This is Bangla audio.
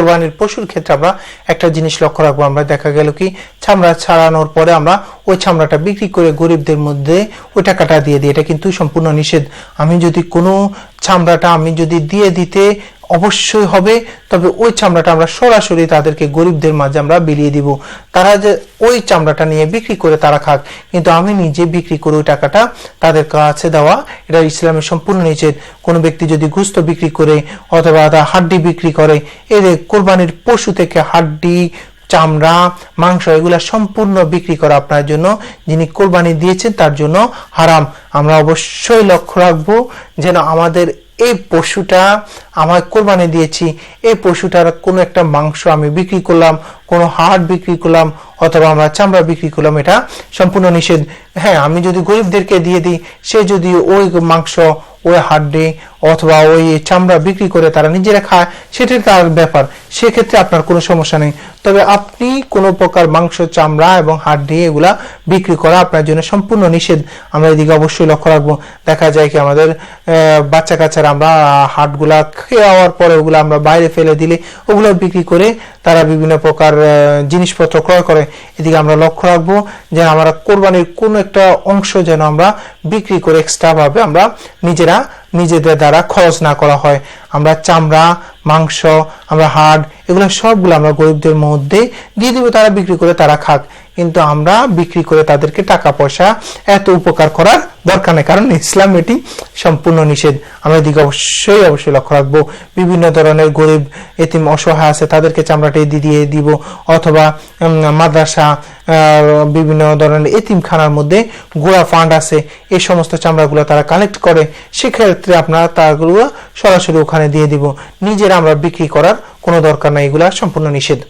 কোরবানির পশুর ক্ষেত্রে আমরা একটা জিনিস লক্ষ্য রাখব। আমরা দেখা গেল কি, চামড়া ছাড়ানোর পরে আমরা ওই চামড়াটা বিক্রি করে গরিবদের মধ্যে ওই টাকাটা দিয়ে দিই। এটা কিন্তু সম্পূর্ণ নিষেধ। আমি যদি কোনো চামড়াটা আমি যদি দিয়ে দিতে অবশ্যই হবে। তবে ওই চামড়াটা আমরা সরাসরি তাদেরকে গরিবদের মাঝে আমরা বিলিয়ে দিব। তারা যে ওই চামড়াটা নিয়ে বিক্রি করে তারা খাক। কিন্তু আমি নিজে বিক্রি করে ওই টাকাটা তাদের কাছে দেওয়া, এটা ইসলামের সম্পূর্ণ নিষেধ। কোনো ব্যক্তি যদি গুস্ত বিক্রি করে অথবা তার হাড্ডি বিক্রি করে এদের কোরবানির পশু থেকে হাড্ডি, চামড়া, মাংস, এগুলা সম্পূর্ণ বিক্রি করা আপনার জন্য। যিনি কোরবানি দিয়েছেন তার জন্য হারাম। আমরা অবশ্যই লক্ষ্য রাখব যেন আমাদের এই পশুটা আমার কোরবানি দিয়েছি, এই পশুটার কোনো একটা মাংস আমি বিক্রি করলাম, কোনো হাড় বিক্রি করলাম, অথবা আমরা চামড়া বিক্রি করলাম, এটা সম্পূর্ণ নিষেধ। হ্যাঁ আমি যদি গরিবদেরকে দিয়ে দিই, সে যদি ওই মাংস, ওই হাড্ডি অথবা ওই চামড়া বিক্রি করে তারা নিজেরা খায় সেটাই তার ব্যাপার। সেক্ষেত্রে আপনার কোনো সমস্যা নেই। তবে আপনি কোনো প্রকার মাংস, চামড়া এবং হাড্ডি এগুলা বিক্রি করা আপনার জন্য সম্পূর্ণ নিষেধ। আমরা এদিকে অবশ্যই লক্ষ্য রাখব। দেখা যায় কি আমাদের বাচ্চা কাচ্চারা আমরা হাটগুলা খেয়ে পরে ওগুলো আমরা বাইরে ফেলে দিলে ওগুলো বিক্রি করে তারা বিভিন্ন প্রকার জিনিসপত্র ক্রয় করে। এদিকে আমরা লক্ষ্য রাখব যে আমরা কোরবানির কোনো একটা অংশ যেন আমরা বিক্রি করে এক্সট্রা ভাবে আমরা নিজেরা নিজেদের দ্বারা খরচ না করা হয়। আমরা চামড়া মাংস আমরা হাড় এগুলো সবগুলো আমরা গরিবদের মধ্যে দিয়ে দিব, তারা বিক্রি করে তারা খাক। কিন্তু আমরা বিক্রি করে তাদেরকে টাকা পয়সা এত উপকার করার দরকার নেই, কারণ ইসলাম এটি সম্পূর্ণ নিষেধ। আমরা এদিকে অবশ্যই অবশ্যই লক্ষ্য রাখব, বিভিন্ন ধরনের গরিব, এতিম, অসহায় আছে, তাদেরকে চামড়াটি দিয়ে দিব, অথবা মাদ্রাসা বিভিন্ন ধরনের এতিমখানার মধ্যে গোড়া ফান্ড আছে, এই সমস্ত চামড়াগুলো তারা কালেক্ট করে, সেক্ষেত্রে আপনারা তাগুলো সরাসরি ওখানে দিয়ে দিব। নিজেরা আমরা বিক্রি করার কোনো দরকার নাই এগুলা সম্পূর্ণ নিষেধ।